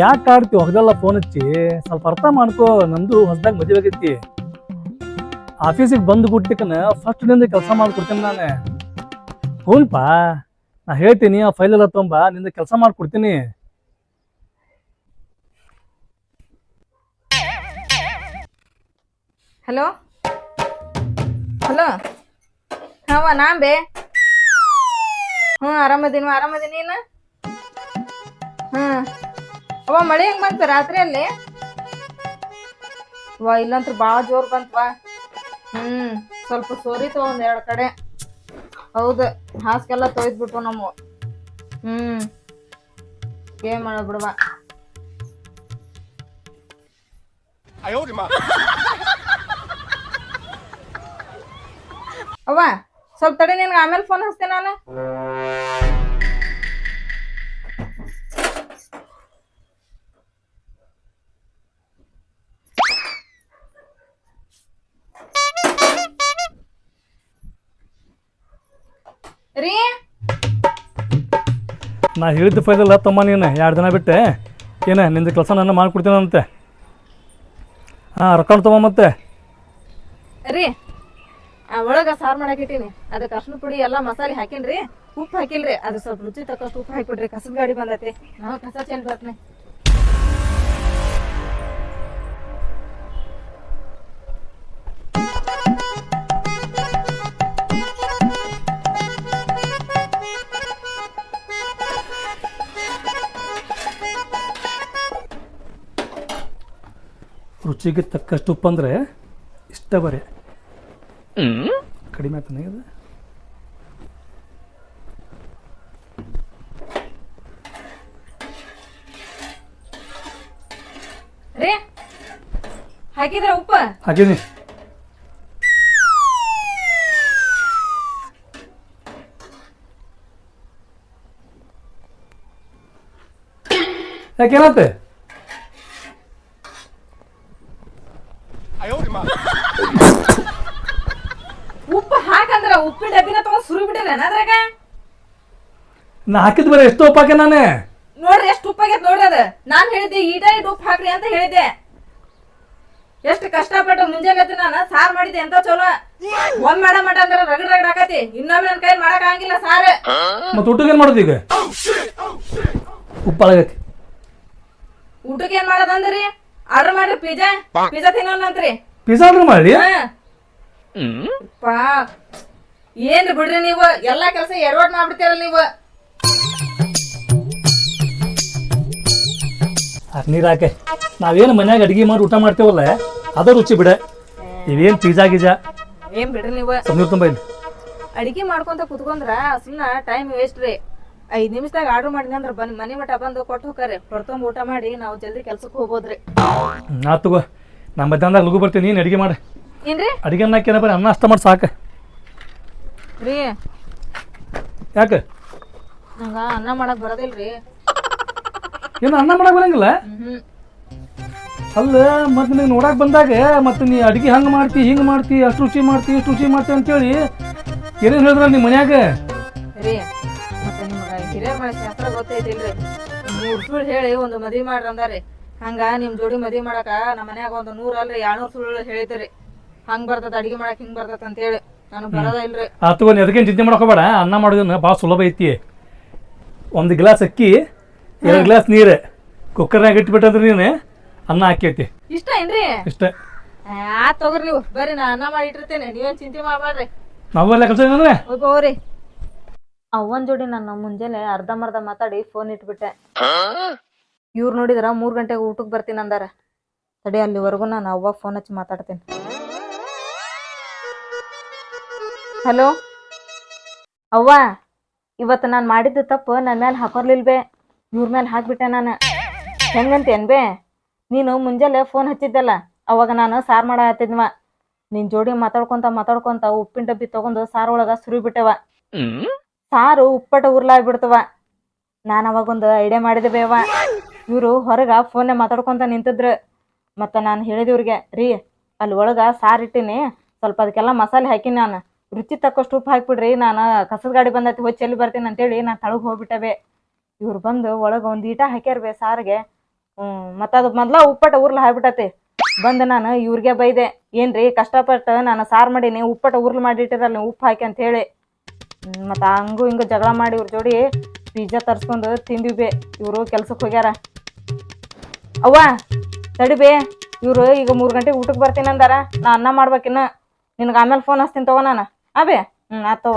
ಯಾಕೆ ಆಡ್ತಿ ಹೊಗದೆಲ್ಲ ಫೋನ್ ಹಚ್ಚಿ. ಸ್ವಲ್ಪ ಅರ್ಥ ಮಾಡ್ಕೋ. ನಂದು ಹೊಸದಾಗ ಮದುವೆ ಆಗೈತಿ. ಆಫೀಸಿಗೆ ಬಂದು ಬಿಟ್ಟಿಕನ ಫಸ್ಟ್ನಿಂದ ಕೆಲಸ ಮಾಡ್ಕೊಡ್ತೀನಿ ನಾನು. ಹ್ಞೂನ್ಪಾ ನಾ ಹೇಳ್ತೀನಿ, ಆ ಫೈಲ್ ಎಲ್ಲ ತೊಂಬ. ನಿಂದ ಕೆಲಸ ಮಾಡ್ಕೊಡ್ತೀನಿ. ಹಲೋ? ಹಲೋ? ಹಾವ ನಾಂಬೆ ಹ್ಞೂ ಆರಾಮದೀನಿ ಆರಾಮದೀನಿ ನೀನು? ಹ್ಞೂ ಅವ ಮಳೆ ಹೆಂಗ್ ಬಂತ ರಾತ್ರಿ ಅಲ್ಲಿ ವಾ ಇಲ್ಲಂತ್ರ ಬಾಳ ಜೋರ್ ಬಂತ್ವಾ ಹ್ಮ್ ಸ್ವಲ್ಪ ಸೋರಿತು ಒಂದ್ ಎರಡ್ ಕಡೆ. ಹೌದು ಹಾಸ್ಗೆಲ್ಲ ತೊಯ್ದ್ಬಿಟ್ಟು ನಮ್ಮ ಹ್ಮ್ ಏನ್ ಮಾಡ ಬಿಡವಾ ಅವ್ವ ಸ್ವಲ್ಪ ತಡೆ ನಿನ್ಗೆ ಆಮೇಲೆ ಫೋನ್ ಹಚ್ತೇನೆ ನಾನು? ನಾ ಹೇಳಿದ ಫೈಲ್ ಇಲ್ಲ ತಮ್ಮ ನೀನು. ಎರಡು ದಿನ ಬಿಟ್ಟೆ. ಏನ, ನಿಂದು ಕೆಲಸ ನಾನು ಮಾಡ್ಕೊಡ್ತೀನಂತೆ. ಹಾಂ ರೊಕ್ಕ ತಗೋ ಮತ್ತೆ. ರೀ ಒಳಗ ಸಾರ್ ಮಾಡಾಕಿಟ್ಟಿನಿ ಅದಕ್ಕೆ ಅರ್ಶಿನ ಪುಡಿ, ಎಲ್ಲಾ ಮಸಾಲೆ ಹಾಕಿನ್ರಿ ಉಪ್ಪು ಹಾಕಿಲ್ರಿ. ಅದು ಸ್ವಲ್ಪ ರುಚಿ ತಕ್ಕಷ್ಟು ಉಪ್ಪು ಹಾಕಿಬಿಡ್ರಿ. ಕಸದ ಗಾಡಿ ಬಂದೈತಿ. ನಾವು ಕಸ ಚೆಂದ ಬರ್ತೀನಿ. ರುಚಿಗೆ ತಕ್ಕಷ್ಟು ಉಪ್ಪು ಅಂದರೆ ಇಷ್ಟ ಬರೀ. ಕಡಿಮೆ ಆಯ್ತು ಇದು ರೀ ಹಾಕಿದ್ರ ಉಪ್ಪು? ಯಾಕೆ ಯಾಕೇನತ್ತೆ ಉಪ್ಪು ಹಾಕಂದ್ರ ಉಪ್ಪಿನ ಡಬ್ಬಿನ ತಗೊಂಡ್ ಸುರಿ ಬಿಟ್ಟಿಲ್ಲ ಅದ್ರಾಗ ನಾ ಹಾಕಿದ್ ಬರೀ ಎಷ್ಟು ಉಪ್ಪಾಕೆ ನಾನೇ? ನೋಡ್ರಿ ಎಷ್ಟು ಉಪ್ಪು ಆಗೈತೆ ನೋಡ್ರಿ ಅದ. ನಾನ್ ಹೇಳಿದ್ದೆ ಈಟ ಇಟ್ಟು ಉಪ್ಪು ಹಾಕ್ರಿ ಅಂತ ಹೇಳಿದ್ದೆ. ಎಷ್ಟು ಕಷ್ಟಪಟ್ಟು ಮುಂಜಾನೆ ಎದ್ದು ನಾನು ಸಾರ್ ಮಾಡಿದ್ದೆ ಎಂತ ಚಲೋ? ಒಂದ್ ಮಾಡ ಮಾಡ ಅಂದ್ರೆ ರಗಡ್ ರಗಡ್ ಆಕತಿ. ಇನ್ನೊಮ್ಮೆ ನನ್ ಕೈ ಮಾಡಕ್ ಆಗಂಗಿಲ್ಲ ಸಾರ್. ಮತ್ತೆ ಊಟಕ್ಕೆ ಏನು ಮಾಡೋದು ಈಗ? ಉಪ್ಪು ಹಾಳಾಗೈತಿ ಊಟಕ್ಕೆ ಏನ್ ಮಾಡೋದಂದ್ರಿ ಆರ್ಡರ್ ಮಾಡ್ರಿ ಪಿಜ್ಜಾ. ಪಿಜ್ಜಾ ತಿನ್ನೋಣಂತ್ರಿ ಪಿಜ್ಜಾ ಆರ್ಡರ್ ಮಾಡಿ ಪಾ ಏನ್ರಿ ಬಿಡ್ರಿ ನೀವು? ಎಲ್ಲಾ ಕೆಲಸ ಎಡವಟ್ ಮಾಡ್ಬಿಡ್ತೀರಲ್ಲ ನೀವು? ನೀರು ಹಾಕೆ. ನಾವೇನು ಮನ್ಯಾಗ ಅಡಿಗೆ ಮಾಡಿ ಊಟ ಮಾಡ್ತೇವಲ್ಲ ಅದ ರುಚಿ ಬಿಡ. ಇವೇನು ಪಿಜ್ಜಾ ಗಿಜಾ ಏನ್ ಬಿಡ್ರಿ ನೀವು? ನೀರು ತುಂಬ ಇಲ್ಲಿ. ಅಡಿಗೆ ಮಾಡ್ಕೊಂತ ಕುತ್ಕೊಂಡ್ರ ಸುಮ್ನ ಟೈಮ್ ವೇಸ್ಟ್ ರೀ. ಐದ್ ನಿಮಿಷದಾಗ ಆರ್ಡರ್ ಮಾಡಿದ್ನಿ ಅಂದ್ರೆ ಬಂದ್ ಮನೆ ಮಠ ಬಂದು ಕೊಟ್ಟು ಹೋಗ್ರಿ ಹೊಡ್ತೊಂಬ ಊಟ ಮಾಡಿ ನಾವು ಜಲ್ದಿ ಕೆಲ್ಸಕ್ಕೆ ಹೋಗ್ಬೋದ್ರಿ. ನಾ ತಗೋ. ನಮ್ಮ ಮಧ್ಯಾಹ್ನದಾಗ ಲಗು ಬರ್ತೀನಿ ನೀನು ಅಡಿಗೆ ಮಾಡಿ. ಏನ್ರಿ? ಅಡಿಗೆ ಅನ್ನಕ್ಕೆ ಏನಪ್ಪ ಅನ್ನ ಅಷ್ಟ ಮಾಡಿ ಸಾಕು. ರೀ. ಯಾಕೆ? ನಂಗ ಅನ್ನ ಮಾಡಕ್ ಬರೋದಿಲ್ರಿ. ಏನು ಅನ್ನ ಮಾಡಕ್ ಬರಂಗಿಲ್ಲ? ಹ್ಮ್. ಅಲ್ಲ ಮತ್ತೆ ನೀನು ನೋಡಕ್ ಬಂದಾಗ ಮತ್ತೆ ನೀ ಅಡಿಗೆ ಹಂಗೆ ಮಾಡ್ತಿ ಹಿಂಗೆ ಮಾಡ್ತಿ ಅಷ್ಟು ರುಚಿ ಮಾಡ್ತಿ ಇಷ್ಟು ರುಚಿ ಮಾಡ್ತಿ ಅಂತೇಳಿ ಏನೇನು ಹೇಳಿದ್ರ ನಿಮ್ಮ ಮನ್ಯಾಗ? ರೀ ಮತ್ತೆ ನಿಮ್ಗ ಹಿರಿಯರ್ ಮನೆ ಶಾಸ್ತ್ರ ಗೊತ್ತೈತಿಲ್ರಿ. ಮೂರ್ ಸುಳ್ಳು ಹೇಳಿ ಒಂದು ಮದ್ವಿ ಮಾಡ್ರಿ ಅಂದಾರಿ. ಹಂಗ ನಿಮ್ ಜೋಡಿ ಮದ್ವಿ ಮಾಡಕ ನಮ್ಮ ಮನ್ಯಾಗ ಒಂದು ನೂರ್ ಅಲ್ರಿ ಎರಡ್ನೂರ್ ಸುಳ್ಳು ಹೇಳಿದ್ರಿ. ಹಂಗ್ ಬರ್ತದ ಅಡಿಗೆ ಮಾಡಕ್ ಹಿಂಗ್ ಬರ್ತದ ಅಂತ ಹೇಳಿ ನನಗ್ ಬರೋದ ಇಲ್ರಿ. ಆತ್ ತಗೋ ನೀ ಅದಕ್ಕೇನು ಚಿಂತೆ ಮಾಡ್ಕೋಬೇಡ ಅನ್ನ ಮಾಡೋದನ್ನ ಭಾಳ ಸುಲಭ ಐತಿ. ಒಂದು ಗ್ಲಾಸ್ ಅಕ್ಕಿ ಎರಡು ಗ್ಲಾಸ್ ನೀರು. ಕುಕ್ಕರ್ನಾಗ ಇಟ್ಬಿಟ್ಟಂದ್ರೆ ನೀನು ಅನ್ನ ಹಾಕೈತಿ ಇಷ್ಟ ಏನ್ರಿ? ಇಷ್ಟ. ಆ ತಗೋರಿ ನೀವು. ಬರ್ರಿ ನಾ ಅನ್ನ ಮಾಡಿ ಇಟ್ಟಿರ್ತೇನೆ. ನೀವೇನ್ ಚಿಂತೆ ಮಾಡ್ಬೇಡ್ರಿ ನಾವೆಲ್ಲ ಕೆಲಸ ಏನಂದ್ರೆ ಹೋಗೋರಿ ಅವನ್ ಜೋಡಿ ನಾನು ಮುಂಜಾನೆ ಅರ್ಧಂಬರ್ಧ ಮಾತಾಡಿ ಫೋನ್ ಇಟ್ಬಿಟ್ಟೆ. ಇವ್ರು ನೋಡಿದ್ರ ಮೂರ್ ಗಂಟೆಗೆ ಊಟಕ್ಕೆ ಬರ್ತೀನಿ ಅಂದಾರ. ತಡಿ ಅಲ್ಲಿವರೆಗೂ ನಾನು ಅವ್ವ ಫೋನ್ ಹಚ್ಚಿ ಮಾತಾಡ್ತೇನೆ. ಹಲೋ ಅವ್ವ? ಇವತ್ತು ನಾನು ಮಾಡಿದ್ದು ತಪ್ಪು ನನ್ನ ಮೇಲೆ ಹಾಕೋರ್ಲಿಲ್ಬೆ ಇವ್ರ ಮೇಲೆ ಹಾಕ್ಬಿಟ್ಟೆ ನಾನು. ಹೆಂಗಂತೇನ್ ಬೇ ನೀನು ಮುಂಜಾನೆ ಫೋನ್ ಹಚ್ಚಿದ್ದಲ್ಲ ಅವಾಗ ನಾನು ಸಾರು ಮಾಡ ಹತ್ತಿದ್ವ ನಿನ್ ಜೋಡಿ ಮಾತಾಡ್ಕೊಂತ ಮಾತಾಡ್ಕೊಂತ ಉಪ್ಪಿನ ಡಬ್ಬಿ ತಗೊಂಡು ಸಾರು ಒಳಗ ಸುರಿ ಬಿಟ್ಟವ ಸಾರು ಉಪ್ಪಟ ಉರ್ಲಾಗ್ಬಿಡ್ತವ. ನಾನು ಅವಾಗೊಂದು ಐಡಿಯಾ ಮಾಡಿದೆ ಬೇವ. ಇವರು ಹೊರಗ ಫೋನ್ ಮಾತಾಡ್ಕೊಂತ ನಿಂತಿದ್ರು. ಮತ್ತ ನಾನು ಹೇಳಿದೆ ಇವ್ರಿಗೆ ರೀ ಅಲ್ಲಿ ಒಳಗ ಸಾರ್ ಇಟ್ಟಿನಿ ಸ್ವಲ್ಪ ಅದಕ್ಕೆಲ್ಲ ಮಸಾಲೆ ಹಾಕಿನಿ ನಾನು. ರುಚಿ ತಕ್ಕಷ್ಟು ಉಪ್ಪು ಹಾಕ್ಬಿಡ್ರಿ, ನಾನು ಕಸದ ಗಾಡಿ ಬಂದೈತಿ, ಹೋಗಿ ಚೆಲ್ಲಿ ಬರ್ತೀನಿ ಅಂತೇಳಿ ನಾನು ತಳಗೆ ಹೋಗ್ಬಿಟ್ಟೆ ಬೇ ಇವ್ರು ಬಂದು ಒಳಗೆ ಒಂದು ಈಟ ಹಾಕ್ಯಾರ ಬೇ ಸಾರಿಗೆ. ಮತ್ತ ಅದು ಮೊದಲ ಉಪ್ಪಟ ಉರ್ಲು ಹಾಕ್ಬಿಟ್ಟತಿ. ಬಂದು ನಾನು ಇವ್ರಿಗೆ ಬೈದೆ, ಏನ್ರಿ ಕಷ್ಟಪಟ್ಟು ನಾನು ಸಾರು ಮಾಡೀನಿ, ಉಪ್ಪಟ ಉರ್ಲು ಮಾಡಿಟ್ಟಿರಲ್ಲ ನೀವು ಉಪ್ಪು ಹಾಕಿ ಅಂತ ಮತ್ತು ಹಂಗೂ ಹಂಗು ಜಗಳ ಮಾಡಿ ಇವ್ರ ಜೋಡಿ ಪಿಜ್ಜಾ ತರ್ಸ್ಕೊಂಡು ಬೇ, ಇವರು ಕೆಲ್ಸಕ್ಕೆ ಹೋಗ್ಯಾರ. ಅವ್ವ ತಡಿಬೇ ಇವರು ಈಗ ಮೂರು ಗಂಟೆಗೆ ಊಟಕ್ಕೆ ಬರ್ತೀನಿ ಅಂದಾರ, ನಾ ಅನ್ನ ಮಾಡ್ಬೇಕಿನ್ನ. ನಿನಗೆ ಆಮೇಲೆ ಫೋನ್ ಹಚ್ತೀನಿ ತಗೋ ನಾನು. ಅಬೇ ಹ್ಞೂ ಆತವ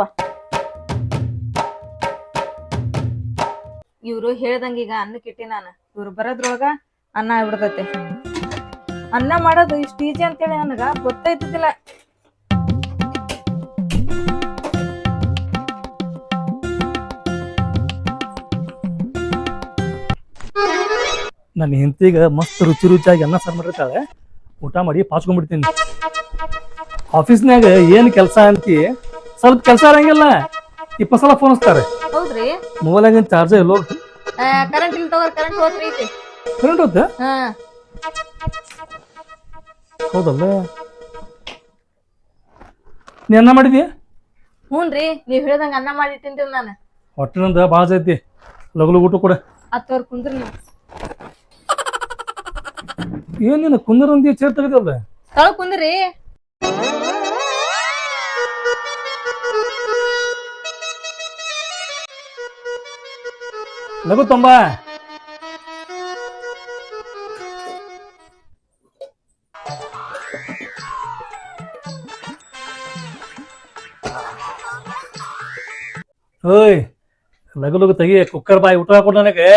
ಇವ್ರು ಹೇಳ್ದಂಗ ಈಗ ಅನ್ನಕ್ಕೆ ಇಟ್ಟಿ ನಾನು. ಇವ್ರು ಬರೋದ್ರೊಳಗ ಅನ್ನ ಆಗ್ಬಿಡ್ತೈತಿ. ಅನ್ನ ಮಾಡೋದು ಇಷ್ಟು ಈಜಿ ಅಂತೇಳಿ ನನಗ ಗೊತ್ತೈತಿಲ್ಲ ನನ್ನ ಹೆಂಡತಿಗೆ ಮಸ್ತ್ ರುಚಿ ರುಚಿಯಾಗಿ ಅನ್ನ ಸಾರು ಮಾಡಿರ್ತಾಳೆ ಊಟ ಮಾಡಿ ಪಾಚ್ಕೊಂಡ್ಬಿಡ್ತೀನಿ ಆಫೀಸ್ನ್ಯಾಗ ಏನ್ ಕೆಲಸ ಅಂತಿ ಸ್ವಲ್ಪ ಕೆಲಸ ಇರಂಗಿಲ್ಲ ಇಪ್ಪತ್ತು ಸಲ ಫೋನ್ ಹಚ್ತಾರೆ. ಮೊಬೈಲ್ ಮೊಬೈಲಾಗಿನ ಚಾರ್ಜ್ ಎಲ್ಲೋ ಕರೆಂಟ್ ಇಲ್ಲ ತಗೋರ್ ಕರೆಂಟ್ ಹೋತ್ರಿ ಐತಿ. ಕರೆಂಟ್ ಹೋದ ಹಾ. ಹೌದಲ್ಲ. ನೀ ಅನ್ನ ಮಾಡಿದಿ ಹ್ಞೂನ್ರಿ ನೀವ್ ಹೇಳ್ದಂಗ ಅನ್ನ ಮಾಡಿ ತಿಂತೀನಿ ನಾನು. ಹೊಟ್ಟೆನಂದ ಭಾಳ ಐತಿ ಲಗು ಲಗಲು ಊಟ ಕೊಡ. ಹತ್ತವ್ರ ಕುಂದ್ರಿ ನೀವು. ಏನ್ ನೀನು ಕುಂದರಂದಿ ಚೇರ್ ತೆಗೆದಲ್ಲ? ತಳ ಕುಂದ್ರಿ. ಲಗು ತುಂಬಾ. ಓಯ್ ಲಗು ಲಗು ತೆಗಿ ಕುಕ್ಕರ್ ಬಾಯಿ ಊಟ ಹಾಕೊಂಡು ನನಗೆ.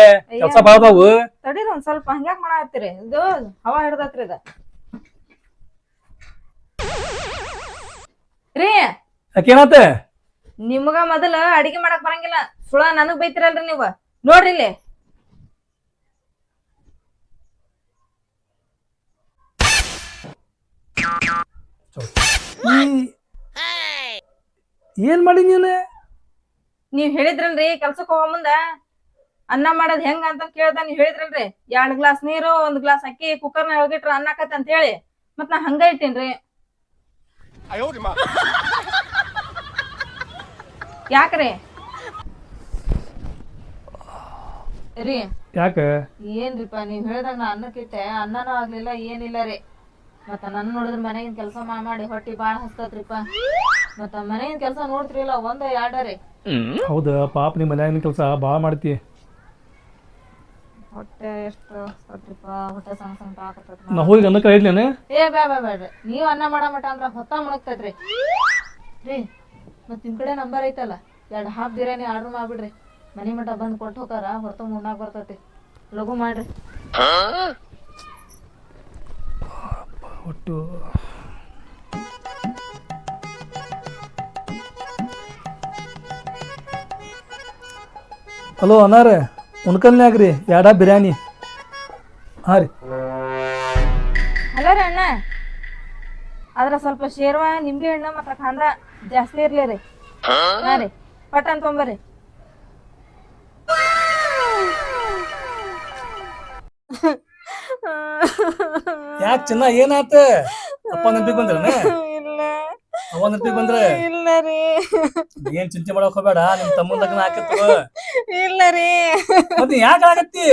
ಕೆಲಸ ಭಾಳ ಅದಾವು. ತಡೀರಿ ಒಂದ್ ಸ್ವಲ್ಪ ಹಂಗ್ಯಾಕ್ ಮಾಡತ್ತೀರಿ ಇದು ಹವಾ ಹಿಡ್ದತ್ರಿ ಇದ. ರೀ ಯಾಕೇನಾತ ನಿಮ್ಗ ಮೊದಲ ಅಡಿಗೆ ಮಾಡಕ್ ಬರಂಗಿಲ್ಲ. ಸುಳ ನನಗ್ ಬೈತಿರಲ್ರಿ ನೀವು. ನೋಡ್ರಿ ಇಲ್ಲಿ. ಏನ್ ಮಾಡಿ ನೀನು? ನೀವ್ ಹೇಳಿದ್ರಲ್ರಿ ಕೆಲ್ಸಕ್ ಹೋಗೋ ಮುಂದ. ಅನ್ನ ಮಾಡೋದ್ ಹೆಂಗ ಅಂತ ಕೇಳ್ದ ನೀವ್ ಹೇಳಿದ್ರಲ್ರಿ. ಎರಡ್ ಗ್ಲಾಸ್ ನೀರು ಒಂದ್ ಗ್ಲಾಸ್ ಅಕ್ಕಿ ಕುಕ್ಕರ್ನ ಹೋಗಿಟ್ರ ಅನ್ನ ಕತ್ತ ಅಂತ ಹೇಳಿ. ಮತ್ ನಾ ಹಂಗ ಇಟ್ಟೇನ್ರಿ. ಯಾಕ್ರಿ? ರೀ. ಯಾಕೆ? ಏನ್ರಿಪ್ಪ ನೀವ್ ಹೇಳ್ದಾಗ ನಾ ಅನ್ನಕ್ಕಿಟ್ಟೆ ಅನ್ನನೂ ಆಗ್ಲಿಲ್ಲ ಏನಿಲ್ಲ ರೀ. ಮತ್ತ ನನ್ ನೋಡಿದ್ರ ಮನೆಗಿನ ಕೆಲಸ ಮಾಡಿ ಹೊಟ್ಟಿ ಬಾಳ ಹಸ್ತತ್ರಿಪ್ಪ. ಮತ್ತ ಮನೆಗಿನ ಕೆಲಸ ನೋಡ್ತಿರಿಲ್ಲ ಒಂದ ಎರಡ ರೀ. ಹೌದಾ ಪಾಪ ನಿಮ್ಮ ಮನ್ಯಾಗಿನ ಕೆಲಸ ಭಾಳ ಮಾಡ್ತಿ. ಹೊಟ್ಟೆ ಎಷ್ಟು ಹಸ್ತತ್ರಿಪ್ಪ ಹೊಟ್ಟೆ ಸಣ್ಣ ಸಣ್ಣ ಆಕತ್ತೈತ್ ನಾ ಹೋಗಿ ಅನ್ನಕ್ಕೆ ಇಡ್ಲೇನೆ ಏ ಬ್ಯಾ ಬ್ಯಾ ಬ್ಯಾಡ್ರಿ ನೀವ್ ಅನ್ನ ಮಾಡ ಮಟ ಅಂದ್ರ ಹೊತ್ತ ಮುಣಗ್ತೈತ್ರಿ. ರೀ ಮತ್ ನಿಮ್ ಕಡೆ ನಂಬರ್ ಐತಲ್ಲ ಎರಡ್ ಹಾಫ್ ಬಿರಿಯಾನಿ ಆರ್ಡರ್ ಮಾಡ್ಬಿಡ್ರಿ. ಮನಿ ಮಠ ಬಂದ್ ಕೊಟ್ಟು ಹೋಗಾರ ಹೊರತ ಉಣ್ಣಾಕ್ ಬರ್ತೈತಿ. ಲಘು ಮಾಡ್ರಿ. ಒಟ್ಟು. ಹಲೋ ಅನಾರ ಉಣ್ಕಲ್ನ್ಯಾಗ್ರಿ ಎರಡ ಬಿರ್ಯಾನಿ? ಹಾಂ ರೀ. ಹಲೋ ರೀ ಅಣ್ಣ ಅದ್ರ ಸ್ವಲ್ಪ ಶೇರ್ವ ನಿಂಬೆ ಹಣ್ಣು ಮತ್ತ ಖಾಂದ ಜಾಸ್ತಿ ಇರ್ಲಿ ರೀ. ಹಾ ರೀ ಪಟನ್ ತೊಂಬರ್ರಿ ಯಾಕೆ ಚಿನ್ನ ಏನಾತ? ಅಪ್ಪ ನಂಬಿಕ್ ಬಂದ್ರ ಇಲ್ಲ. ಅವ ಬಂದ್ರೆ? ಇಲ್ಲ ರೀ. ಏನ್ ಚಿಂತೆ ಮಾಡಕ್ ಹೋಗ್ಬೇಡ ನಿಮ್ ತಮ್ಮನ ಲಗ್ನ ಹಾಕಿತ್ತು ಇಲ್ಲ ರೀ. ಮತ್ತೆ ಯಾಕ ಆಗತ್ತಿ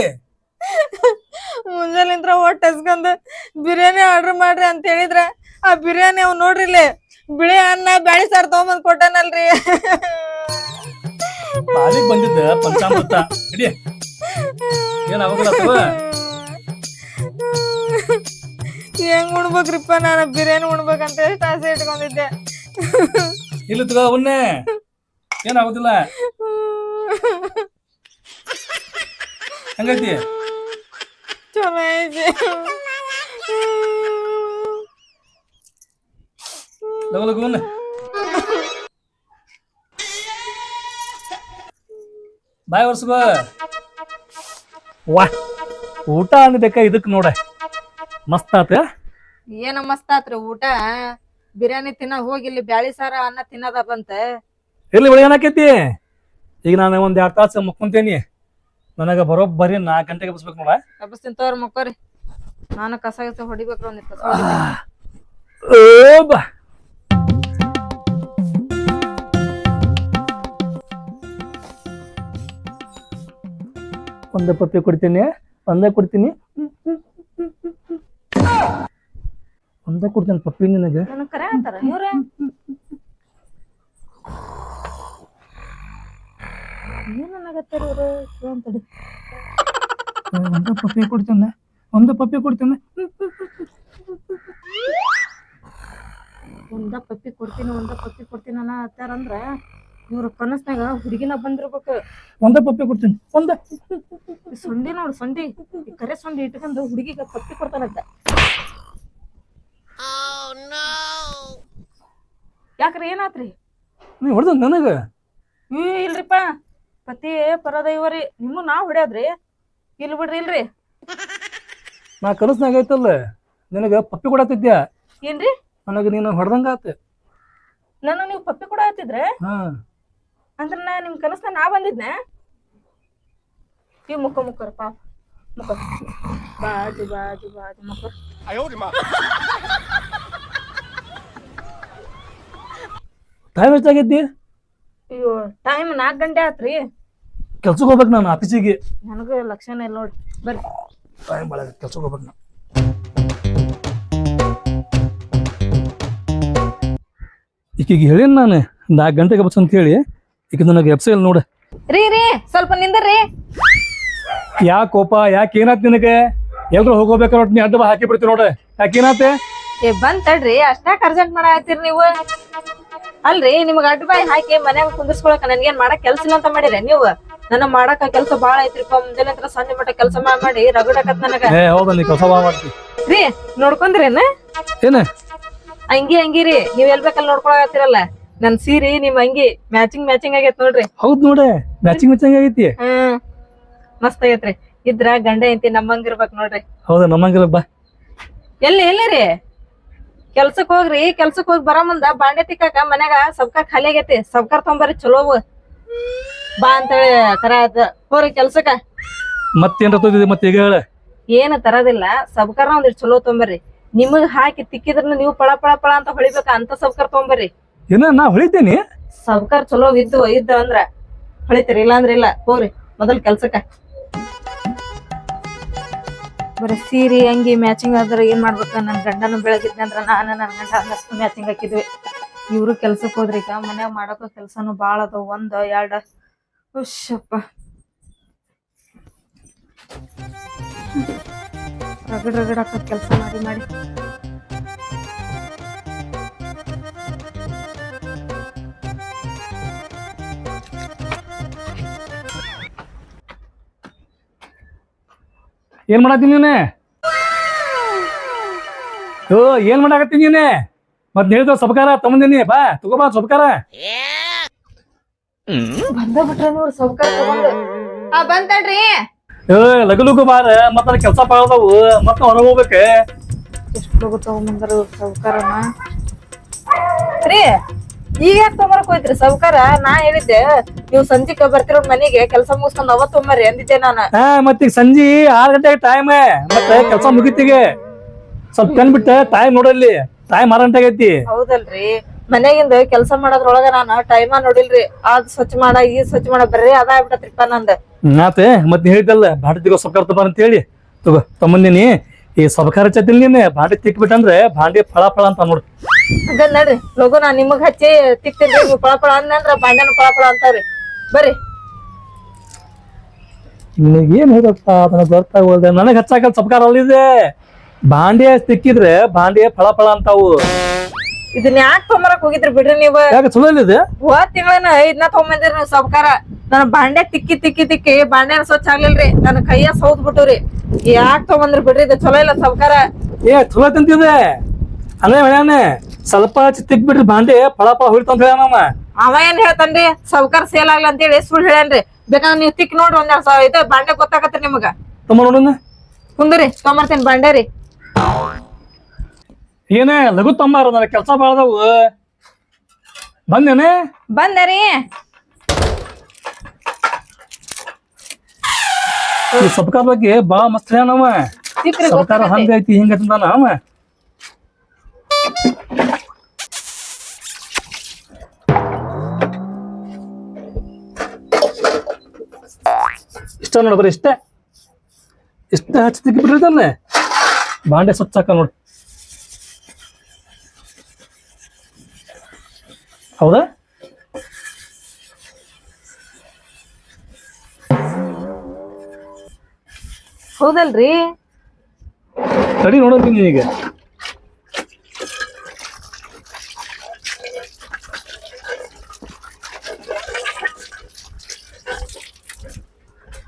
ಮುಂಜಾನಿಂತ್ರ ಹೊಟ್ಟೆ ಹಸ್ಕೊಂಡ್ ಬಿರಿಯಾನಿ ಆರ್ಡರ್ ಮಾಡ್ರಿ ಅಂತ ಹೇಳಿದ್ರ ಆ ಬಿರಿಯಾನಿ ಅವ್ ನೋಡ್ರಿಲ್ಲೇ ಬಿಳಿ ಅನ್ನ ಬ್ಯಾಳಿ ಸಾರ್ ತಗೊಂಬಂದ್ ಕೊಟ್ಟನಲ್ರಿ. ಬಾಲಿಗೆ ಬಂದಿದ್ದ ಪಂಚಾಮೃತ. ಏನ್ ಅವಾಗ. ಹೆಂಗ್ ಉಣ್ಬೇಕ್ರಿಪ್ಪ ನಾನು? ಬಿರಿಯಾನಿ ಉಣ್ಬೇಕಂತ ಎಷ್ಟು ಆಸೆ ಇಟ್ಕೊಂಡಿದ್ದೆ. ಇಲ್ಲ ತಗೋ ಅವನ್ನೇ. ಏನಾಗುದಿಲ್ಲ ಆಗೋದಿಲ್ಲ? ಹಂಗೈತಿ? ಚಲೋ ಐತಿ. ಲಗು ಲಗು. ಬಾಯ್ ವರ್ಷಗೋ ವಾ ಊಟ ಅನ್ಬೇಕ ಇದಕ್ ನೋಡ. ಮಸ್ತ್ ಆತ. ಏನ ಮಸ್ತ್ ಆತ್ರಿ ಊಟ? ಬಿರಿಯಾನಿ ತಿನ್ನ ಹೋಗಿ ಇಲ್ಲಿ ಬ್ಯಾಳಿ ಸಾರ ಅನ್ನ ತಿನ್ನದ ಬಂತ. ಇರ್ಲಿ ಒಳಗೆ ಏನಾಕೈತಿ? ಈಗ ನಾನು ಒಂದ್ ಎರಡ್ ತಾಸು ಮುಕ್ಕೊಂತೇನಿ. ನನಗ ಬರೋಬ್ಬರಿ ನಾಲ್ಕು ಗಂಟೆಗೆ ಬಸ್ಬೇಕು ನೋಡ. ಕಬ್ಬಸ್ತೀನಿ ತೋರ್ ಮುಕ್ಕೋರಿ. ನಾನು ಕಸ ಗಿಸ ಹೊಡಿಬೇಕ್ರಿ ಒಂದಿಟ್ಟು ಕಸ ಓ ಬಾ. ಒಂದೇ ಪಪ್ಪಿ ಕೊಡ್ತೀನಿ ಒಂದೇ ಕೊಡ್ತೀನಿ. ಒಂದ ಕೊಡ್ತೇನೆ ಪಪ್ಪಿ ನಿನಗೆ. ನನಗ್ ಕರೆ ಅಂತಾರ ಇವ್ರ? ಏನ್ ಅನ್ನಕತ್ತಾರ ಇವ್ರು? ಅಂತಡಿ ಒಂದ ಪಪ್ಪಿ ಕೊಡ್ತೇನೆ. ಒಂದ ಪಪ್ಪಿ ಕೊಡ್ತೇನೆ. ಒಂದ ಪಪ್ಪಿ ಕೊಡ್ತೀನಿ ಒಂದ ಪಪ್ಪಿ ಕೊಡ್ತೀನಿ ಅನ್ನ ಹತ್ತಾರಂದ್ರ ಇವ್ರ ಕನಸ್ನಾಗ ಹುಡುಗಿನ ಬಂದಿರ್ಬೇಕು. ಒಂದ ಪಪ್ಪಿ ಕೊಡ್ತೀನಿ. ಒಂದ. ಈ ಸೊಂಡಿ ನೋಡು ಸೊಂಡಿ. ಈ ಕರೆ ಸೊಂಡಿ ಇಟ್ಕೊಂಡು ಹುಡುಗಿಗೆ ಪಪ್ಪಿ ಕೊಡ್ತಾನಂತ. ಯಾಕ್ರಿ ಏನಾತ್ರಿ? ನೀ ಹೊಡೆದ ನನಗೆ? ಹ್ಮ್ ಇಲ್ರಿಪ್ಪ. ಪತಿ ಪರದೈವರಿ ನಿಮ್ಮ ನಾವ್ ಹೊಡ್ಯಾದ್ರಿ? ಇಲ್ ಬಿಡ್ರಿ ಇಲ್ರಿ. ನಾ ಕನಸ್ನಾಗ ಐತಲ್ಲ ನಿನಗೆ ಪಪ್ಪಿ ಕೊಡತ್ತಿದ್ಯಾ ಏನ್ರಿ? ನನಗೆ ನೀನು ಹೊಡೆದಂಗ ಆತ. ನಾನು ನೀವು ಪಪ್ಪಿ ಕೂಡ ಹತ್ತಿದ್ರೆ ಹಾ. ಅಂದ್ರ ನಾ ನಿಮ್ ಕನಸ್ನ ನಾ ಬಂದಿದ್ನೆ? ಈ ಮುಖ ಮುಖರ ಪಾಪ. ಮುಖ. ಬಾಜು ಬಾಜು ಬಾಜು ಮುಖ ಟೈಮ್ ಎಷ್ಟಾಗೈತಿ ಅಯ್ಯೋ ಟೈಮ್ ನಾಲ್ಕು ಗಂಟೆ ಆತ್ರಿ. ಕೆಲ್ಸಕ್ಕೆ ಹೋಗ್ಬೇಕು ನಾನು ಆಫೀಸಿಗೆ. ನನಗೂ ಲಕ್ಷಣ ಇಲ್ಲ ನೋಡಿ ಬರ್ರಿ. ಟೈಮ್ ಭಾಳ ಕೆಲ್ಸಕ್ಕೆ ಹೋಗ್ಬೇಕು ನಾನು. ಈಕಿಗೆ ಹೇಳಿನ ನಾನು ನಾಲ್ಕು ಗಂಟೆಗೆ ಬಸ್ ಅಂತ ಹೇಳಿ ಈಗ ನನಗೆ ಎಪ್ಸೈಲ್ ನೋಡು. ರೀ ರೀ ಸ್ವಲ್ಪ ನಿಂದ್ರಿ. ಯಾಕೆ ಕೋಪ ಯಾಕೆ ಏನಾಯ್ತು ನಿನಗೆ? ಎಲ್ರು ಹೋಗೋಬೇಕಾದ್ರೆ ನೀ ಅಡ್ಡ ಹಾಕಿ ಬಿಡ್ತೀನಿ ನೋಡ. ಯಾಕೇನತ್ತೆ ಏ ಬಂದ್ ತಡ್ರಿ ಅಷ್ಟಾಕ್ ಅರ್ಜೆಂಟ್ ಮಾಡಾಕತ್ತೀರಿ ನೀವು. ಅಲ್ರಿ ನಿಮ್ಗ ಅಡ್ಡ ಬಾಯಿ ಹಾಕಿ ಮನ್ಯಾಗ ಕುಂದಿರ್ಸ್ಕೊಳಕ ನನ್ಗೇನ್ ಮಾಡಕ್ ಕೆಲ್ಸ ಇಲ್ಲ ಅಂತ ಮಾಡಿರ ನೀವು? ನನ್ನ ಮಾಡಾಕ ಕೆಲ್ಸ ಬಾಳ ಐತ್ರಿಪ್ಪ ಮುಂಜಾನೆ ಹತ್ರ ಸಂಜೆ ಮಟ್ಟ ಕೆಲಸ ಮಾಡಿ ರಗಡಕತ್ ನನಗ. ಏ ಹೌದಾ ನೀ ಕೆಲಸ ಮಾಡ್ತಿ. ರೀ ನೋಡ್ಕೊಂಡ್ರೇನ ಏನ? ಅಂಗಿ ಅಂಗಿ ರೀ ನೀವ್ ಎಲ್ ಬೇಕಲ್ಲಿ ನೋಡ್ಕೊಳಕತ್ತಿರಲ್ಲ? ನನ್ ಸೀರಿ ನಿಮ್ ಅಂಗಿ ಮ್ಯಾಚಿಂಗ್ ಮ್ಯಾಚಿಂಗ್ ಆಗೈತ್ ನೋಡ್ರಿ. ಹೌದ್ ನೋಡ ಮ್ಯಾಚಿಂಗ್ ಮ್ಯಾಚಿಂಗ್ ಆಗೈತಿ. ಹ್ಮ್ ಮಸ್ತ್ ಆಗೈತ್ರಿ. ಇದ್ರ ಗಂಡ ಐತಿ ನಮ್ಮಂಗಿರ್ಬೇಕ್ ನೋಡ್ರಿ. ಹೌದಾ ನಮ್ಮಂಗಿಲ್ಲ ಬಾ. ಎಲ್ಲಿ ಎಲ್ಲಿ ರೀ? ಕೆಲ್ಸಕ್ ಹೋಗ್ರಿ ಕೆಲ್ಸಕ್ ಹೋಗಿ ಬರೋ ಮುಂದ. ಬಾಂಡೆ ತಿಕ್ಕಾಕ ಮನ್ಯಾಗ ಸಬ್ಕಾರ್ ಖಾಲಿ ಆಗೈತಿ. ಸಬ್ಕಾರ್ ತೊಂಬರ್ರಿ ಚಲೋ ಬಾ ಅಂತೇಳಿ ಕರ ಆತ ಹೋರಿ ಕೆಲ್ಸಕ್ಕ. ಮತ್ತೇನ್ರ ತೊಂದಿದೆ ಮತ್ತೆ ಈಗ ಹೇಳ? ಏನ್ ತರದಿಲ್ಲ. ಸಬ್ಕಾರ ಒಂದಿಟ್ ಚಲೋ ತೊಂಬರ್ರಿ ನಿಮಗ್ ಹಾಕಿ ತಿಕ್ಕಿದ್ರ ನೀವು ಪಳ ಪಳ ಪಳ ಅಂತ ಹೊಳಿಬೇಕ. ಅಂತ ಸಬ್ಕಾರ್ ತೊಂಬರ್ರಿ ಏನ ನಾ ಹೊಳಿತೇನಿ? ಸಬ್ಕಾರ್ ಚಲೋ ಇದ್ದು ಇದ್ದ ಅಂದ್ರ ಹೊಳಿತೀರಿ ಇಲ್ಲ ಅಂದ್ರ ಇಲ್ಲ. ಹೋರಿ ಮೊದಲ್ ಕೆಲ್ಸಕ್ಕ. ಬರೀ ಸೀರೆ, ಅಂಗಿ ಮ್ಯಾಚಿಂಗ್ ಆದ್ರೆ ಏನ್ ಮಾಡ್ಬೇಕು? ನನ್ನ ಗಂಡನ ಬೆಳಗಿದ್ನ ಅಂದ್ರೆ ನಾನು ನನ್ನ ಗಂಡ ಅನ್ನಷ್ಟು ಮ್ಯಾಚಿಂಗ್ ಹಾಕಿದ್ವಿ. ಇವರು ಕೆಲ್ಸಕ್ಕೆ ಹೋದ್ರಿ ಈಗ ಮನ್ಯಾಗ ಮಾಡಕ ಕೆಲ್ಸನು ಭಾಳ ಅದಾವ. ಒಂದ್, ಎರಡು. ಹುಷಪ್ಪ ರಗಡ್ ರಗಡ್ ಹಾಕೋ ಕೆಲ್ಸ ಮಾಡಿ ಮಾಡಿ. ಏನ್ ಮಾಡತ್ತೀನಿ ನೀನೆ? ಓ ಏನ್ ಮಾಡಾಕತ್ತೀನಿ ನೀನೆ? ಮತ್ ಹೇಳಿದ ಸಬಕಾರ ತಗೊಂಡಿನಿ. ಬಾ ತಗೋಬಾ ಸಬಕಾರ. ಬಂದ ಬಿಟ್ರ ನೋಡ್ ಸೌಕರ್ಯ ತಗೊಂಡು. ಆ ಬಂತಡ್ರಿ ಏ ಲಗು ಲಗು ಬಾರ ಮತ್ತ ಕೆಲಸ ಪಾಳದವು ಮತ್ತ ಹೊರಗೆ ಹೋಗ್ಬೇಕ. ಎಷ್ಟು ಲಗು ರೀ ಈಗ ಯಾಕೆ ತೊಗೊಂಬರಕ್ ಹೋಯ್ತ್ರಿ ಸೌಕರ್ಯ ನಾ ಹೇಳಿದ್ದೆ ನೀವು ಸಂಜಿಕ ಬರ್ತಿರೋ ಮನೆಗೆ ಕೆಲಸ ಮುಗಿಸ್ಕೊಂಡ್ ಅವತ್ ತೊಂಬರ್ರಿ ಅಂದಿದ್ದೆ ನಾನು. ಹಾ ಸಂಜೆ ಆರ್ ಗಂಟೆಗೆ ಟೈಮ್ ಮತ್ತೆ ಕೆಲಸ ಮುಗಿತಿಗೆ. ಸ್ವಲ್ಪ ಕಣ್ ಬಿಟ್ಟ ಟೈಮ್ ನೋಡಲ್ಲಿ ಟೈಮ್ ಆರ್ ಗಂಟೆ ಐತಿ. ಹೌದಲ್ರಿ. ಮನೆಗಿಂದ ಕೆಲಸ ಮಾಡೋದ್ರೊಳಗ ನಾನು ಟೈಮ ನೋಡಿಲ್ರಿ. ಅದ್ ಸ್ವಚ್ಛ ಮಾಡ ಈ ಸ್ವಚ್ಛ ಮಾಡ ಬರ್ರಿ ಅದ ಆಗ್ಬಿಟ್ಟತ್ರಿಪ್ಪ ನಂದ್. ಆತೆ ಮತ್ತೆ ಹೇಳಿದಲ್ಲ ಹೇಳಿದ್ದಲ್ಲ ಬಾಂಡೆ ತಿಗೋ ಸಬಕಾರ ತಬಾರ ಅಂತ ಹೇಳಿ ತಗೋ ತಮ್ಮಂದಿನಿ ಈ ಸಬಕಾರ ಚತಿಲ್ ನೀನೆ ಬಾಂಡೆ ತಿಕ್ಬಿಟ್ಟಂದ್ರೆ ಭಾಂಡೆ ಫಳ ಫಳ ಅಂತ ನೋಡು. ಹಂಗ ನಡ್ರಿ. ಲಗು ನಾ ನಿಮಗ್ ಹಚ್ಚಿ ತಿಕ್ತೀನಿ ನೀವು ಪಳ ಪಳ ಅಂದ್ರ ಬಾಂಡ್ಯಾನ ಪಳ ಪಳ ಅಂತಾರ್ರಿ. ಬರ್ರಿ. ನಿನಗೇನ್ ಹೇಳಪ್ಪ ನನಗೆ ಗೊತ್ತಾಗೋಲ್ದೆ ನನಗೆ ಹಚ್ಚಾಕಲ್ ಸಬ್ಕಾರ ಅಲ್ಲಿದೆ ಬಾಂಡೆ ತಿಕ್ಕಿದ್ರೆ ಬಾಂಡೆ ಫಳ ಫಳ ಅಂತಾವು. ಇದನ್ನ ಯಾಕೆ ತೊಂಬರಕ್ ಹೋಗಿದ್ರಿ ಬಿಡ್ರಿ ನೀವು? ಯಾಕೆ ಚಲೋ ಇಲ್ಲಿದೆ ಹೋದ್ ತಿಂಗಳನ ಇದನ್ನ ತೊಗೊಂಬಂದಿರಿ ನೀವು ಸಬ್ಕಾರ. ನನ್ ಬಾಂಡೆ ತಿಕ್ಕಿ ತಿಕ್ಕಿ ತಿಕ್ಕಿ ಬಾಂಡೆನ ಸ್ವಚ್ಛ ಆಗ್ಲಿಲ್ರಿ. ನನ್ನ ಕೈಯ ಸೌದ್ ಬಿಟ್ಟುರಿ. ಯಾಕ್ ತೊಗೊಂಬಂದ್ರಿ ಬಿಡ್ರಿ? ಇದು ಚಲೋ ಇಲ್ಲ ಸಬ್ಕಾರ. ಏ ಚಲೋ ತಿಂತಿದೆ ಅಲ್ಲೇ ಹೇಳ್ಯಾನೆ ಸ್ವಲ್ಪ ಚಿತ್ತಿಗ್ ಬಿಡ್ರಿ ಬಾಂಡೆ ಫಳ ಫಳ ಹೊಳಿತಂತ ಹೇಳ್ಯಾನಮ್ಮ ಅವ. ಏನ್ ಹೇಳ್ತಾನ್ರಿ? ಸೌಕರ್ ಸೇಲ್ ಆಗ್ಲಿ ಅಂತೇಳಿ ಸುಳ್ಳು ಹೇಳ್ಯಾನ್ರಿ. ಬೇಕಾದ್ರೆ ನೀವು ತಿಕ್ ನೋಡ್ರಿ ಒಂದೆರಡ್ ಸಾವಿರ ಇದು ಬಾಂಡೆ ಗೊತ್ತಾಗತ್ರಿ ನಿಮಗ. ತಮ್ಮ ನೋಡೋಣ ಕುಂದ್ರಿ ತೊಗೊಂಬರ್ತೀನಿ ಬಾಂಡೆ ರೀ. ಏನೇ ಲಘು ತಮ್ಮಾರ ಕೆಲ್ಸ ಕೆಲಸ ಬಾಳದವು ಬಂದೇನೆ? ಬಂದೆ ರೀ. ಈ ಸಬ್ಕಾರ ಬಗ್ಗೆ ಬಾ ಮಸ್ತ್ ಹೇಳ್ಯಾನವ ತಿಕ್ರಿ ಸಬ್ಕಾರ ಗೊತ್ತಾಗತ್ತೆ. ಹಂಗೈತಿ ಹಿಂಗೈತಿ ಅವ. ಇಷ್ಟ ನೋಡ ಬರೀ ಇಷ್ಟೇ. ಎಷ್ಟು ಹಚ್ಚಿ ತಿಕ್ಕಿ ಬಿಟ್ಟಿರ್ತಾನೆ ಬಾಂಡೆ ಹಾಕ ನೋಡಿ. ಹೌದಾ? ಹೌದಲ್ರಿ? ತಡಿ ನೋಡೋದು ಈಗ.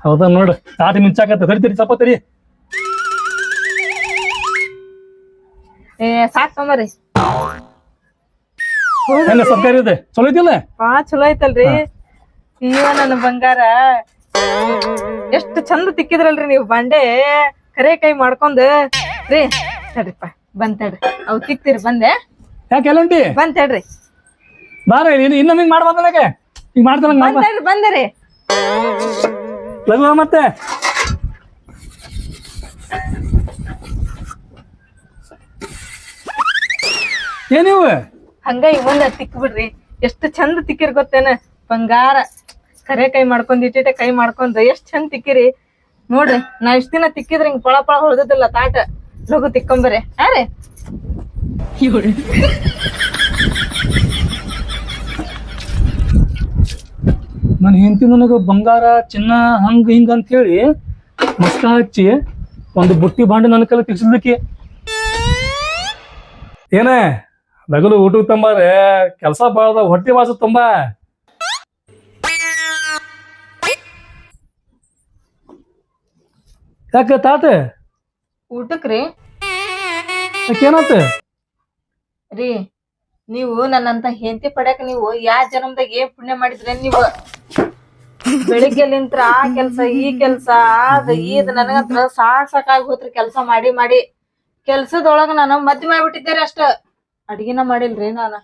ಹೌದಾ ನೋಡು ತಾಟಿ ಮಿಂಚಾಕತ್ತ ಕರಿತೀರಿ ತಡಿ ಸ್ವಲ್ಪ ತಡಿ. ಏ ಸಾಕ್ ಸರ್ಕಾರಿ ಇದೆ? ಚಲೋ ಐತಿಲ್ಲ? ಹಾ ಚಲೋ ಐತಲ್ರಿ. ನೀವ ನನ್ನ ಬಂಗಾರ. ಎಷ್ಟು ಚಂದ ತಿಕ್ಕಿದ್ರಲ್ರಿ ನೀವು ಬಂಡೆ. ಕರೆ ಕೈ ಮಾಡ್ಕೊಂಡ್ ರೀ ತಡ್ರಿಪ್ಪ ಬಂದ್ ತಡ್ರಿ. ಅವ್ ತಿಕ್ತಿರಿ ಬಂದೆ. ಯಾಕೆ ಎಲ್ಲಂಟಿ ಬಂದ್ ತಡ್ರಿ. ಬಾರ ಇನ್ನು ಇನ್ನೊಮ್ಮೆ ಮಾಡ್ಬಾರ್ದು ನನಗೆ? ಹಿಂಗ್ ಮಾಡ್ತಾನ ಬಂದ್ ತಡ್ರಿ ಬಂದರಿ ಲಘು ಮತ್ತೆ? ಏನಿವು ಹಂಗ ಇವನ್ನ ತಿಕ್ ಬಿಡ್ರಿ ಎಷ್ಟು ಚಂದ ತಿಕ್ಕಿರ್ ಗೊತ್ತೇನ? ಬಂಗಾರ. ಕರೆ ಕೈ ಮಾಡ್ಕೊಂಡ್ ಇಟ್ಟಿಟ್ಟೆ ಕೈ ಮಾಡ್ಕೊಂಡ್ ಎಷ್ಟ್ ಚಂದ ತಿಕ್ಕಿರಿ. ನೋಡ್ರಿ ನಾ ಇಷ್ಟ ದಿನ ತಿಕ್ಕಿದ್ರೆ ಹಿಂಗ್ ಪಳ ಪಳ ಹೊಳ್ದಿದ್ದಿಲ್ಲ ತಾಟ. ಲಘು ತಿಕ್ಕೊಂಬರಿ ಹಾ ರೀ. ನನ್ನ ಹೆಂಡತಿ ನನಗೆ ಬಂಗಾರ ಚಿನ್ನ ಹಂಗ ಹಿಂಗ ಅಂತ ಹೇಳಿ ಮಸ್ಕ ಹಚ್ಚಿ ಒಂದು ಬುಟ್ಟಿ ಬಾಂಡೆ ನನ್ನ ಕೈಲಿ ತಿರ್ಸಿದ್ಲಿಕ್ಕೆ ಏನೇ ಲಗಲು ಊಟಕ್ಕೆ ತಂಬಾರೆ ಕೆಲಸ ಬಾಳದ ಹೊಟ್ಟೆ ವಾಸ ತುಂಬ. ಯಾಕೆ ತಾತ? ಊಟಕ್ರಿ ಯಾಕೇನಾತ ರೀ ನೀವು ನನ್ನಂತ ಹೆಂಡತಿ ಪಡ್ಯಾಕ ನೀವು ಯಾ ಜನ್ಮದಾಗ ಏನ್ ಪುಣ್ಯ ಮಾಡಿದ್ರೆ ನೀವು ಬೆಳಿಗ್ಗೆ ನಿಂತ್ರ ಆ ಕೆಲ್ಸ ಈ ಕೆಲ್ಸ ಅದ ಈದ್ ನನಗಂತ್ರ ಸಾಕ್ ಸಾಕಾಗಿ ಹೋತ್ರಿ ಕೆಲ್ಸ ಮಾಡಿ ಮಾಡಿ. ಕೆಲ್ಸದೊಳಗ ನಾನು ಮದ್ವೆ ಮಾಡ್ಬಿಟ್ಟಿದ್ದೇರಿ ಅಷ್ಟ. ಅಡ್ಗಿನ ಮಾಡಿಲ್ರಿ ನಾನು.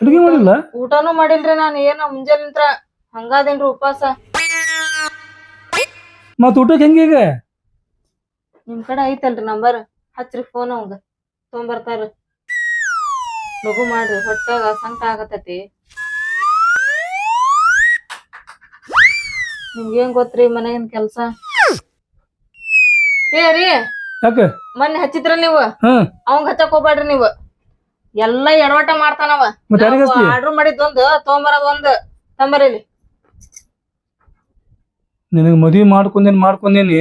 ಅಡುಗೆ ಮಾಡಿಲ್ಲ? ಊಟನೂ ಮಾಡಿಲ್ರಿ ನಾನು ಏನ ಮುಂಜಾನಿಂತ್ರ ಹಂಗಾದೇನ್ರಿ ಉಪವಾಸ. ಮತ್ ಊಟಕ್ಕೆ ಹೆಂಗ ನಿಮ್ ಕಡೆ ಐತಲ್ರಿ ನಂಬರ್? ಹಚ್ರಿ ಫೋನ್ ಅವಂಗ. ತೊಗೊಂಬರ್ತಾರ. ಲಘು ಮಾಡ್ರಿ ಹೊಟ್ಟಾಗ ಸಂಕ ಆಗತೈತಿ. ನಿಮ್ಗೇನ್ ಗೊತ್ತ್ರಿ ಮನೆಗಿನ ಕೆಲ್ಸ? ಏ ರೀ ಯಾಕೆ? ಮೊನ್ನೆ ಹಚ್ಚಿದ್ರ ನೀವು? ಹ್ಮ್ ಅವಂಗ ಹಚ್ಚಕ್ ಹೋಗ್ಬೇಡ್ರಿ ನೀವು. ಎಲ್ಲಾ ಎಡವಟ ಮಾಡ್ತಾನವ ಮತ್ತೆ ಮಾಡಿದ್ ಒಂದ್ ಆರ್ಡರ್ ಮಾಡಿದ್ದೊಂದು ತೊಗೊಂಬರೋದ್ ಒಂದ್. ತಂಬರಿಲಿ ನಿನಗೆ ಮದುವೆ ಮಾಡ್ಕೊಂಡೇನ್ ಮಾಡ್ಕೊಂಡೇನಿ.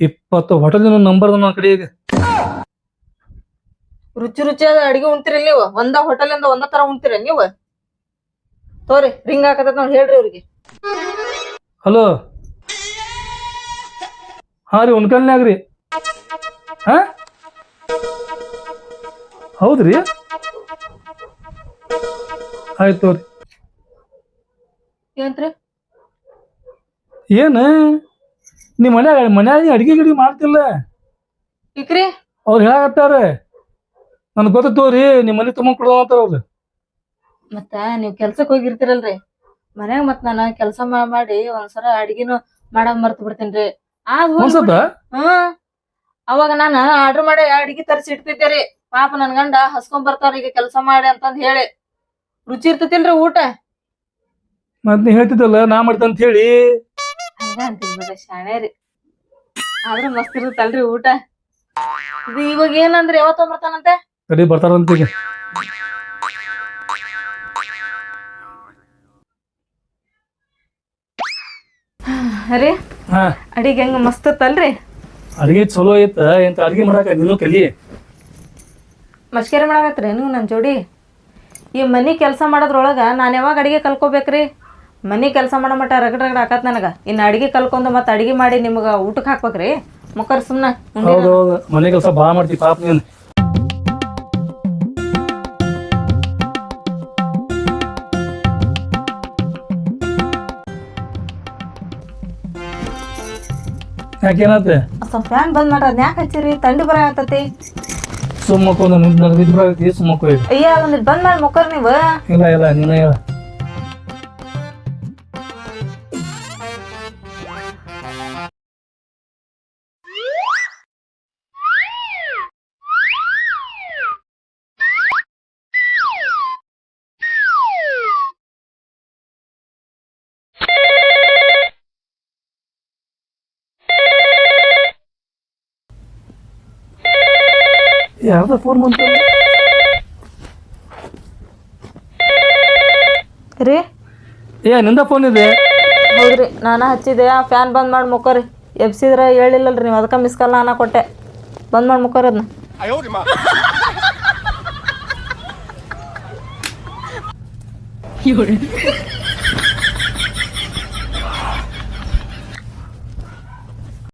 ಇಪ್ಪತ್ತು ಹೋಟೆಲ್ ನಂಬರ್ ನನ್ನ ಕಡೆ ಈಗ ರುಚಿ ರುಚಿಯಾದ ಅಡಿಗೆ ಉಣ್ತೀರಿ ನೀವು? ಒಂದ ಹೋಟೆಲಿಂದ ಒಂದ ತರ ಉಣ್ತೀರ ನೀವು? ತೋರಿ ರಿಂಗ್ ಹಾಕತ್ತ ನೋಡಿ ಹೇಳ್ರಿ ಅವ್ರಿಗೆ ಹಲೋ ಹಾ ರೀ ಉಣ್ಕಲ್ನ್ಯಾಗ ರೀ. ಹಾ? ಹೌದ್ರಿ? ಆಯ್ತು ತೋರಿ. ಏನ್ರಿ ಏನು? ನಿಮ್ಮ ಮನ್ಯಾಗ ಮನ್ಯಾಗ ಅಡಿಗೆ ಗಿಡಿಗೆ ಮಾಡ್ತಿಲ್ಲ? ಇಕ್ರಿ ಅವ್ರು ಹೇಳಾಕತ್ತಾರ. ನನ್ಗೆ ಗೊತ್ತ ರೀ ನಿಮ್ ಮನೆ ತುಂಬ ಕೊಡೋ ಅಂತಾರ ಅವ್ರು. ಮತ್ತ ನೀವ್ ಕೆಲ್ಸಕ್ ಹೋಗಿರ್ತೀರಲ್ರಿ. ಮನ್ಯಾಗ ಮತ್ ನಾನ ಕೆಲ್ಸ ಮಾಡಿ ಒಂದ್ಸಲ ಅಡ್ಗಿನೂ ಮಾಡಕ್ ಮರ್ತ್ ಬಿಡ್ತೇನ್ರಿ. ಆದ್ ಹ್ಮ್ ಅವಾಗ ನಾನ ಆರ್ಡರ್ ಮಾಡಿ ಅಡ್ಗಿ ತರಿಸಿ ಇಡ್ತಿದ್ದೆ ರೀ ಪಾಪ ನನ್ ಗಂಡ ಹಸ್ಕೊಂಡ್ ಬರ್ತಾರ ಈಗ ಕೆಲ್ಸ ಮಾಡಿ ಅಂತಂದ್ ಹೇಳಿ. ರುಚಿ ಇರ್ತತಿಲ್ರಿ ಊಟ? ಮತ್ ನೀ ಹೇಳ್ತಿದ್ದಲ್ಲ ನಾ ಮಾಡ್ತಂತ ಅಂತ ಹೇಳಿ. ಹಂಗ ಶಾಣೆ ರೀ. ಆದ್ರ ಮಸ್ತ್ ಇರುತ್ತಲ್ರಿ ಊಟ. ಇದು ಇವಾಗ ಏನಂದ್ರೆ ಯಾವತ್ತ ಕಡೆ ಬರ್ತಾರಂತ ಈಗ. ರೀ. ಹಾ. ಅಡಿಗೆ ಹೆಂಗ ಮಸ್ತ್ ಅಲ್ರಿ ಅಡಿಗೆ ಚಲೋ ಐತ ಎಂತ ಅಡಿಗೆ ಮಾಡಾಕ ನೀನು ಕಲಿ ಮಸ್ಕೇರಿ ಮಾಡಾಕತ್ರಿ ನೀವು ನನ್ನ ಜೋಡಿ. ಈ ಮನೆ ಕೆಲಸ ಮಾಡೋದ್ರೊಳಗ ನಾನು ಯಾವಾಗ ಅಡಿಗೆ ಕಲ್ಕೋಬೇಕ್ರಿ ಮನೆ ಕೆಲಸ ಮಾಡೋ ಮಟ್ಟ ರಗಡ್ ರಗಡ್ ಹಾಕತ್ ನನಗೆ. ಇನ್ನ ಅಡಿಗೆ ಕಲ್ಕೊಂಡು ಮತ್ತೆ ಅಡಿಗೆ ಮಾಡಿ ನಿಮ್ಗೆ ಊಟಕ್ಕೆ ಹಾಕ್ಬೇಕ್ರಿ. ಮುಖರ್ ಸುಮ್ಮನೆ ಹೌದೌದು. ಮನೆ ಕೆಲಸ ಬಾ ಮಾಡ್ತಿ ಪಾಪ ನೀನು. ಯಾಕೇನತ್ತೆ ಸ್ವಲ್ಪ ಫ್ಯಾನ್ ಬಂದ್ ಮಾಡ್ರಿ ಅದ್ನ ಯಾಕೆ ಹಚ್ಚಿರಿ? ತಂಡಿ ಬರ ಆತತಿ ಸುಮ್ಮಕ್ಕೊಂದು ನನಗೆ ನಿದ್ರೆ ಬರೈತಿ ಸುಮ್ಮಕ್ಕೋ ಈಗ ಅಯ್ಯ ಬಂದ್ ಮಾಡಿ ಮುಕ್ಕರ್ ನೀವು. ಇಲ್ಲ ಇಲ್ಲ ನೀನೇ ಹೇಳ. ಯಾರ್ದ ಫೋನ್ ಬಂತು. ರೀ? ಏ ನಿಂದ ಫೋನ್ ಇದೆ? ಹೌದ್ರಿ ನಾನು ಹಚ್ಚಿದೆ ಆ ಫ್ಯಾನ್ ಬಂದ್ ಮಾಡಿ ಮುಕ್ಕೋರಿ ಎಬ್ಸಿದ್ರೆ ಹೇಳಿಲ್ಲಲ್ರಿ ನೀವು ಅದಕ್ಕೆ ಮಿಸ್ ಕಾಲ್ ನಾನು ಕೊಟ್ಟೆ. ಬಂದ್ ಮಾಡಿ ಮುಕ್ಕೋರಿ ಅದನ್ನ